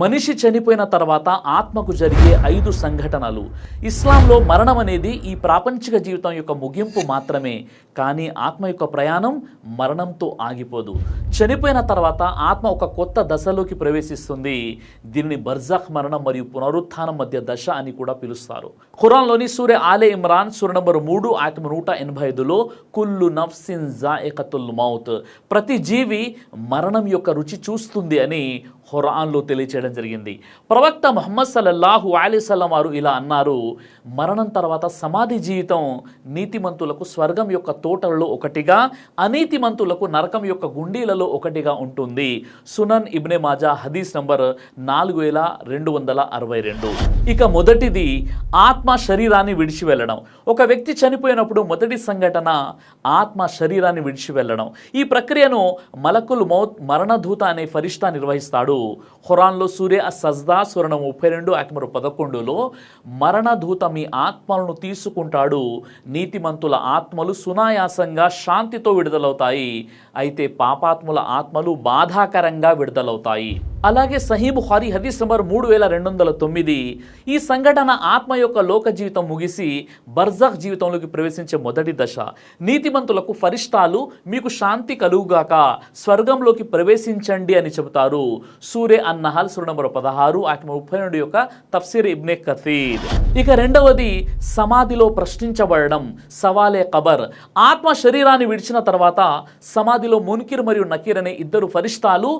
మనిషి చనిపోయిన తర్వాత ఆత్మకు జరిగే ఐదు సంఘటనలు. ఇస్లాంలో మరణం అనేది ఈ ప్రాపంచిక జీవితం యొక్క ముగింపు మాత్రమే. కానీ ఆత్మ యొక్క ప్రయాణం మరణంతో ఆగిపోదు. చనిపోయిన తర్వాత ఆత్మ ఒక కొత్త దశలోకి ప్రవేశిస్తుంది. దీనిని బర్జాఖ్ మరణం మరియు పునరుత్థానం మధ్య దశ అని కూడా పిలుస్తారు. ఖురాన్లోని సూర్య ఆలే ఇమ్రాన్ సూర్య నంబర్ మూడు ఆత్మ నూట ఎనభై ఐదులో కుల్లు నఫ్సిన్ జాయకతుల్ మౌత్. ప్రతి జీవి మరణం యొక్క రుచి చూస్తుంది అని హురాన్లో తెలియచేయడం జరిగింది. ప్రవక్త ముహమ్మద్ సల్లల్లాహు అలీసల్లం వారు ఇలా అన్నారు మరణం తర్వాత సమాధి జీవితం నీతిమంతులకు స్వర్గం యొక్క తోటలలో ఒకటిగా అనీతిమంతులకు నరకం యొక్క గుండీలలో ఒకటిగా ఉంటుంది. సునన్ ఇబ్నె మాజా హదీస్ నంబర్ నాలుగు వేల రెండు వందల అరవై రెండు. ఇక మొదటిది ఆత్మ శరీరాన్ని విడిచి వెళ్ళడం ఒక వ్యక్తి చనిపోయినప్పుడు మొదటి సంఘటన ఆత్మ శరీరాన్ని విడిచి వెళ్ళడం ఈ ప్రక్రియను మలకుల్ మౌత్ మరణధూత అనే ఫరిష్తా నిర్వహిస్తాడు. ఖురాన్లో సూర్య సజ్దా స్వరణం ముప్పై రెండు ఆత్మరు పదకొండులో మరణదూత మీ ఆత్మలను తీసుకుంటాడు. నీతిమంతుల ఆత్మలు సునాయాసంగా శాంతితో విడుదలవుతాయి. అయితే పాపాత్ముల ఆత్మలు బాధాకరంగా విడుదలవుతాయి. అలాగే సహీ హారి హదీస్ నంబర్ మూడు వేల రెండు వందల తొమ్మిది. ఈ సంఘటన ఆత్మ యొక్క లోక జీవితం ముగిసి బర్జాక్ జీవితంలోకి ప్రవేశించే మొదటి దశ. నీతిమంతులకు ఫరిష్టాలు మీకు శాంతి కలుగుగాక స్వర్గంలోకి ప్రవేశించండి అని చెబుతారు. సూర్య అన్నహల్ సూర్య నంబర్ పదహారు ఆత్మ ముప్పై రెండు యొక్క తఫ్సీర్ ఇబ్నే కథీర్ ఇక రెండవది సమాధిలో ప్రశ్నించబడడం సవాలే కబర్ ఆత్మ శరీరాన్ని విడిచిన తర్వాత సమాధిలో మున్కిర్ మరియు నకీర్ అనే ఇద్దరు ఫరిష్టాలు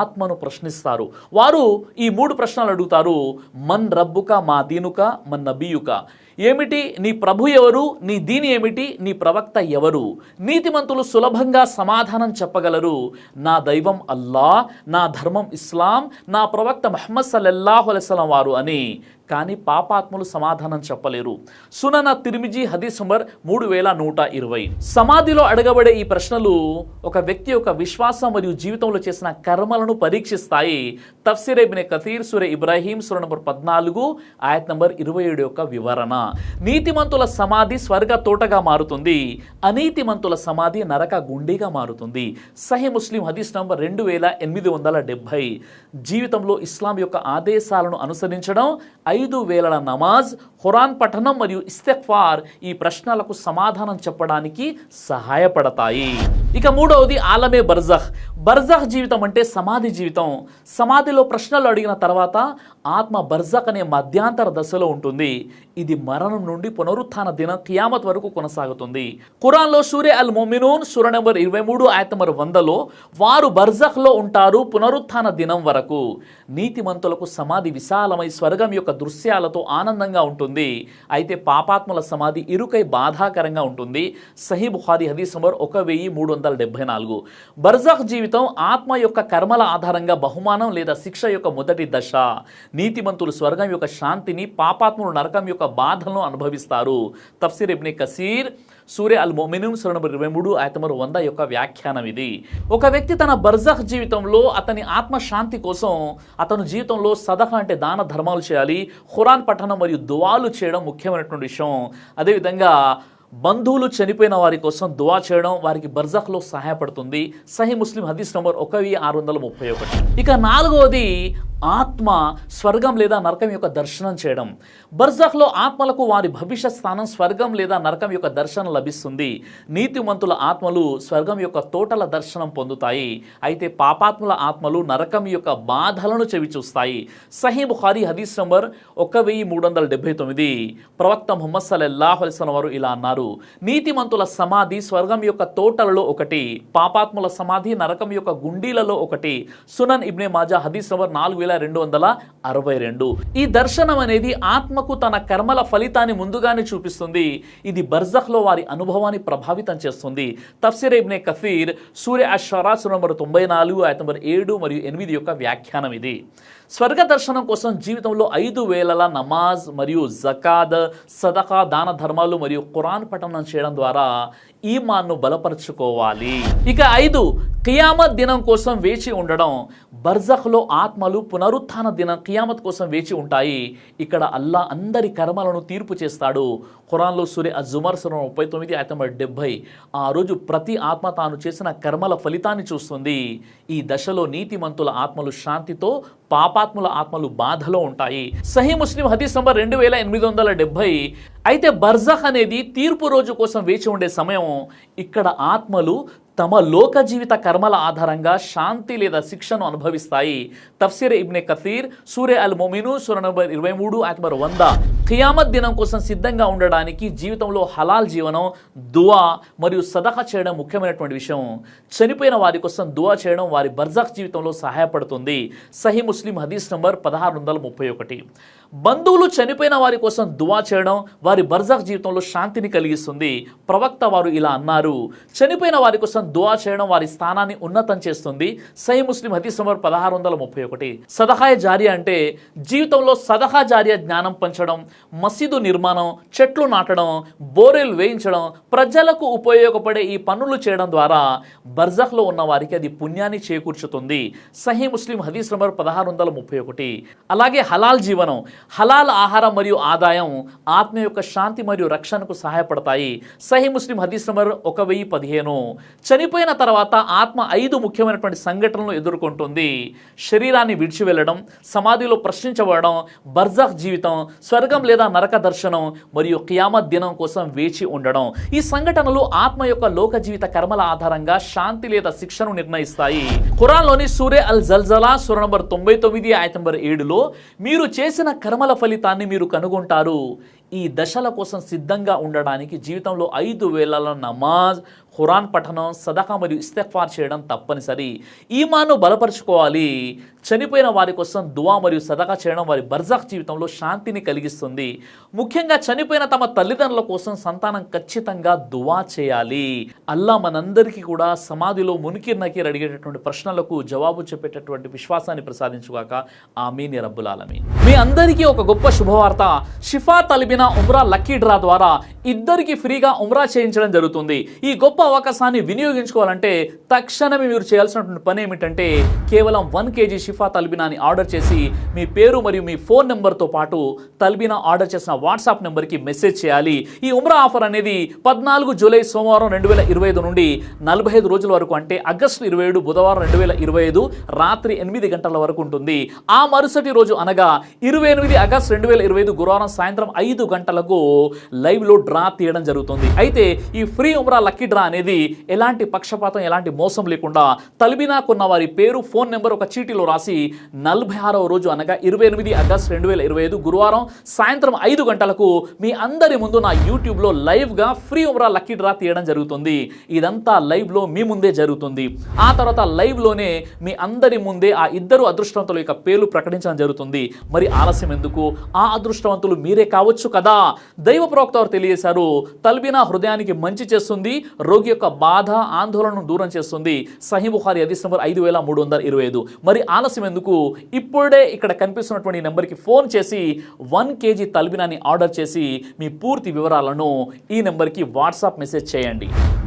ఆత్మను ప్రశ్నిస్తారు. వారు ఈ మూడు ప్రశ్నలు అడుగుతారు. మన్ రబ్బుక మా దీనుక మన్ నబీయుక. ఏమిటి? నీ ప్రభు ఎవరు? నీ దీని ఏమిటి? నీ ప్రవక్త ఎవరు? నీతిమంతులు సులభంగా సమాధానం చెప్పగలరు. నా దైవం అల్లా నా ధర్మం ఇస్లాం నా ప్రవక్త మహమ్మద్ సల్లల్లాహు అలెస్లం వారు అని కానీ పాపాత్ములు సమాధానం చెప్పలేరు. సునన తిరిమిజీ హదీస్ నంబర్ మూడు వేల నూట ఇరవై. సమాధిలో అడగబడే ఈ ప్రశ్నలు ఒక వ్యక్తి యొక్క విశ్వాసం మరియు జీవితంలో చేసిన కర్మలను పరీక్షిస్తాయి. తఫ్సీర్ ఇబ్నే కథీర్ సురే ఇబ్రాహీం సుర నంబర్ పద్నాలుగు ఆయత్ నంబర్ ఇరవై ఏడు యొక్క వివరణ. నీతిమంతుల సమాధి స్వర్గ తోటగా మారుతుంది. అనీతిమంతుల సమాధి నరక గుండీగా మారుతుంది. సహీ ముస్లిం హదీస్ నంబర్ రెండు వేల ఎనిమిది వందల డెబ్భై. జీవితంలో ఇస్లాం యొక్క ఆదేశాలను అనుసరించడం ఐదు వేల నమాజ్ ఖురాన్ పఠనం మరియు ఇస్తెఫార్ ఈ ప్రశ్నలకు సమాధానం చెప్పడానికి సహాయపడతాయి. ఇక మూడవది ఆలమే బర్జహ్. బర్జహ్ జీవితం అంటే సమాధి జీవితం. సమాధిలో ప్రశ్నలు అడిగిన తర్వాత ఆత్మ బర్జక్ అనే మధ్యాంతర దశలో ఉంటుంది. ఇది మరణం నుండి పునరుత్థాన దిన కియామత్ వరకు కొనసాగుతుంది. ఖురాన్లో సూర్య అల్ మొమినూన్ సూర నెంబర్ ఇరవై మూడు ఆయత నెంబర్ వందలో వారు బర్జహ్లో ఉంటారు పునరుత్థాన దినం వరకు. నీతిమంతులకు సమాధి విశాలమై స్వర్గం యొక్క దృశ్యాలతో ఆనందంగా ఉంటుంది. అయితే పాపాత్ముల సమాధి ఇరుకై బాధాకరంగా ఉంటుంది. సహీ బుఖారి హదీస్ నంబర్ ఒక వెయ్యి మూడు వందల డెబ్బై నాలుగు. బర్జాహ్ జీవితం ఆత్మ యొక్క కర్మల ఆధారంగా బహుమానం లేదా శిక్ష యొక్క మొదటి దశ. నీతిమంతులు స్వర్గం యొక్క శాంతిని పాపాత్ములు నరకం యొక్క బాధలను అనుభవిస్తారు. తఫ్సీర్ ఇబ్నే కసీర్ సూర్య అల్ మొమినూన్ సుర ఇరవై మూడు ఆయతమరు వంద యొక్క వ్యాఖ్యానం ఇది. ఒక వ్యక్తి తన బర్జహ్ జీవితంలో అతని ఆత్మ శాంతి కోసం అతను జీవితంలో సదహ అంటే దాన ధర్మాలు చేయాలి. ఖురాన్ పఠనం మరియు దువాలు చేయడం ముఖ్యమైనటువంటి విషయం. అదేవిధంగా బంధువులు చనిపోయిన వారి కోసం దువా చేయడం వారికి బర్జఖ్లో సహాయపడుతుంది. సహీ ముస్లిం హదీస్ నంబర్ ఒక వెయ్యి ఆరు వందల ముప్పై ఒకటి. ఇక నాలుగవది ఆత్మ స్వర్గం లేదా నరకం యొక్క దర్శనం చేయడం. బర్జఖ్లో ఆత్మలకు వారి భవిష్యత్ స్థానం స్వర్గం లేదా నరకం యొక్క దర్శనం లభిస్తుంది. నీతిమంతుల ఆత్మలు స్వర్గం యొక్క తోటల దర్శనం పొందుతాయి. అయితే పాపాత్ముల ఆత్మలు నరకం యొక్క బాధలను చెవి చూస్తాయి సహీ బుఖారీ హదీస్ నంబర్ ఒక వెయ్యి మూడు వందల డెబ్బై తొమ్మిది. ప్రవక్త ముహమ్మద్ సల్లల్లాహు అలైస్లం వారు ఇలా అన్నారు. నీతిమంతుల సమాధి స్వర్గం యొక్క తోటలలో ఒకటి పాపాత్ముల సమాధి నరకం యొక్క గుండీలలో ఒకటి. సునన్ ఇబ్నే మాజా హదీస్ నంబర్ నాలుగు వేల రెండు వందల అరవై రెండు. ఈ దర్శనం అనేది ఆత్మకు తన కర్మల ఫలితాన్ని ముందుగానే చూపిస్తుంది. ఇది బర్జఖ్లో వారి అనుభవాన్ని ప్రభావితం చేస్తుంది. తఫ్సీర్ ఇబ్నే కఫీర్ సూర్య అషరాస్ నంబర్ తొంభై నాలుగు ఆయన నంబర్ ఏడు మరియు ఎనిమిది యొక్క వ్యాఖ్యానం ఇది. స్వర్గ దర్శనం కోసం జీవితంలో ఐదు వేలల నమాజ్ మరియు జకాద్ సదకా దాన ధర్మాలు మరియు ఖురాన్ పఠనం చేయడం ద్వారా ఈమాన్ను బలపరుచుకోవాలి. ఇక ఐదు ఖియామత్ దినం కోసం వేచి ఉండడం బర్జఖ్లో ఆత్మలు పునరుత్థాన దినం ఖియామత్ కోసం వేచి ఉంటాయి. ఇక్కడ అల్లా అందరి కర్మలను తీర్పు చేస్తాడు. ఖురాన్లో సూర్య అజుమర్ సురం ముప్పై తొమ్మిది ఐదు డెబ్బై ఆ రోజు ప్రతి ఆత్మ తాను చేసిన కర్మల ఫలితాన్ని చూస్తుంది. ఈ దశలో నీతిమంతుల ఆత్మలు శాంతితో పాపాత్ముల ఆత్మలు బాధలో ఉంటాయి. సహీ ముస్లిం హదీస్ నంబర్ రెండు వేల ఎనిమిది వందల డెబ్బై అయితే బర్జహ్ అనేది తీర్పు రోజు కోసం వేచి ఉండే సమయం. ఇక్కడ ఆత్మలు తమ లోక జీవిత కర్మల ఆధారంగా శాంతి లేదా శిక్షను అనుభవిస్తాయి. తఫ్సీర్ ఇబ్నె కథీర్ సూర్య అల్ మొమిను సూర్య నంబర్ ఇరవై మూడు అక్బర్ వంద. ఖియామత్ దినం కోసం సిద్ధంగా ఉండడానికి జీవితంలో హలాల్ జీవనం దువా మరియు సదహా చేయడం ముఖ్యమైనటువంటి విషయం. చనిపోయిన వారి కోసం దువా చేయడం వారి బర్జాక్ జీవితంలో సహాయపడుతుంది. సహీ ముస్లిం హదీస్ నంబర్ పదహారు వందల ముప్పై ఒకటి. బంధువులు చనిపోయిన వారి కోసం దువా చేయడం వారి బర్జాక్ జీవితంలో శాంతిని కలిగిస్తుంది. ప్రవక్త వారు ఇలా అన్నారు. చనిపోయిన వారి కోసం దువా చేయడం వారి స్థానాన్ని ఉన్నతం చేస్తుంది. సై ముస్లిం హదీస్ నంబర్ పదహారు వందల ముప్పై ఒకటి. సదహాయ జారియా అంటే జీవితంలో సదహా జారియా జ్ఞానం పంచడం మసీదు నిర్మాణం చెట్లు నాటడం బోరెలు వేయించడం ప్రజలకు ఉపయోగపడే ఈ పనులు చేయడం ద్వారా బర్జఖ్లో ఉన్న వారికి అది పుణ్యాన్ని చేకూర్చుతుంది. సహీ ముస్లిం హదీస్ నంబర్ పదహారు వందల ముప్పై ఒకటి. అలాగే హలాల్ జీవనం హలాల్ ఆహారం మరియు ఆదాయం ఆత్మ యొక్క శాంతి మరియు రక్షణకు సహాయపడతాయి. సహీ ముస్లిం హదీస్ నంబర్ ఒక వెయ్యి పదిహేను. చనిపోయిన తర్వాత ఆత్మ ఐదు ముఖ్యమైనటువంటి సంఘటనలు ఎదుర్కొంటుంది. శరీరాన్ని విడిచి వెళ్ళడం సమాధిలో ప్రశ్నించబడడం బర్జాక్ జీవితం స్వర్గం లేదా నరక దర్శనం మరియు కియామత్ దినం కోసం వేచి ఉండడం. ఈ సంఘటనలు ఆత్మ యొక్క లోక జీవిత కర్మల ఆధారంగా శాంతి లేదా శిక్షను నిర్ణయిస్తాయి. ఖురాన్లోని సూర్య అల్ జల్జలా సూర నంబర్ తొంభై తొమ్మిది ఆయన నంబర్ ఏడులో మీరు చేసిన కర్మల ఫలితాన్ని మీరు కనుగొంటారు. ఈ దశల కోసం సిద్ధంగా ఉండడానికి జీవితంలో ఐదు వేళల నమాజ్ ఖురాన్ పఠనం సదకా మరియు ఇస్తఫార్ చేయడం తప్పనిసరి. ఈమాను బలపరుచుకోవాలి. చనిపోయిన వారి కోసం దువా మరియు సదకా చేయడం వారి బర్జాక్ జీవితంలో శాంతిని కలిగిస్తుంది. ముఖ్యంగా చనిపోయిన తమ తల్లిదండ్రుల కోసం సంతానం ఖచ్చితంగా దువా చేయాలి. అల్లా మనందరికీ కూడా సమాధిలో మునికిర్ నకీర్ అడిగేటటువంటి ప్రశ్నలకు జవాబు చెప్పేటటువంటి విశ్వాసాన్ని ప్రసాదించుగాక. ఆమీన్ యా మీ అందరికీ ఒక గొప్ప శుభవార్త. షిఫా తలిబిన ఉమ్రా లక్కీ డ్రా ద్వారా ఇద్దరికి ఫ్రీగా ఉమ్రా చేయించడం జరుగుతుంది. ఈ గొప్ప అవకాశాన్ని వినియోగించుకోవాలంటే తక్షణమే మీరు చేయాల్సినటువంటి పని ఏమిటంటే కేవలం వన్ కేజీ షిఫా తల్బినాని ఆర్డర్ చేసి మీ పేరు మరియు మీ ఫోన్ నెంబర్తో పాటు తల్బినా ఆర్డర్ చేసిన వాట్సాప్ నెంబర్కి మెసేజ్ చేయాలి. ఈ ఉమ్రా ఆఫర్ అనేది పద్నాలుగు జూలై సోమవారం రెండు వేల ఇరవై ఐదు నుండి నలభై ఐదు రోజుల వరకు అంటే ఆగస్టు ఇరవై ఏడు బుధవారం రెండు వేల ఇరవై ఐదు రాత్రి ఎనిమిది గంటల వరకు ఉంటుంది. ఆ మరుసటి రోజు అనగా ఇరవై ఎనిమిది ఆగస్టు రెండు వేల ఇరవై ఐదు గురువారం సాయంత్రం ఐదు గంటలకు లైవ్లో డ్రా తీయడం జరుగుతుంది. అయితే ఈ ఫ్రీ ఉమ్రా లక్కీ డ్రా అనేది ఎలాంటి పక్షపాతం ఎలాంటి మోసం లేకుండా తల్బినా కొన్న వారి పేరు ఫోన్ నెంబర్ ఒక చీటీలో రాసి నలభై ఆరవ రోజు అనగా ఇరవై ఎనిమిది ఆగస్టు రెండు వేల ఇరవై ఐదు గురువారం సాయంత్రం ఐదు గంటలకు మీ అందరి ముందు నా యూట్యూబ్లో లైవ్గా ఫ్రీ ఉమ్రా లక్కీ డ్రా తీయడం జరుగుతుంది. ఇదంతా లైవ్లో మీ ముందే జరుగుతుంది. ఆ తర్వాత లైవ్లోనే మీ అందరి ముందే ఆ ఇద్దరు అదృష్టవంతుల యొక్క పేర్లు ప్రకటించడం జరుగుతుంది. మరి ఆలస్యం ఎందుకు? ఆ అదృష్టవంతులు మీరే కావచ్చు కదా? దైవ ప్రవక్త వారు తెలియజేశారు తల్బినా హృదయానికి మంచి చేస్తుంది రోగి యొక్క బాధ ఆందోళనను దూరం చేస్తుంది. సహీ బుఖారి నెంబర్ ఐదు వేల మూడు వందల ఇరవై ఐదు. మరి ఆలస్యం ఎందుకు? ఇప్పుడే ఇక్కడ కనిపిస్తున్నటువంటి నెంబర్కి ఫోన్ చేసి వన్ కేజీ తల్బినాని ఆర్డర్ చేసి మీ పూర్తి వివరాలను ఈ నెంబర్కి వాట్సాప్ మెసేజ్ చేయండి.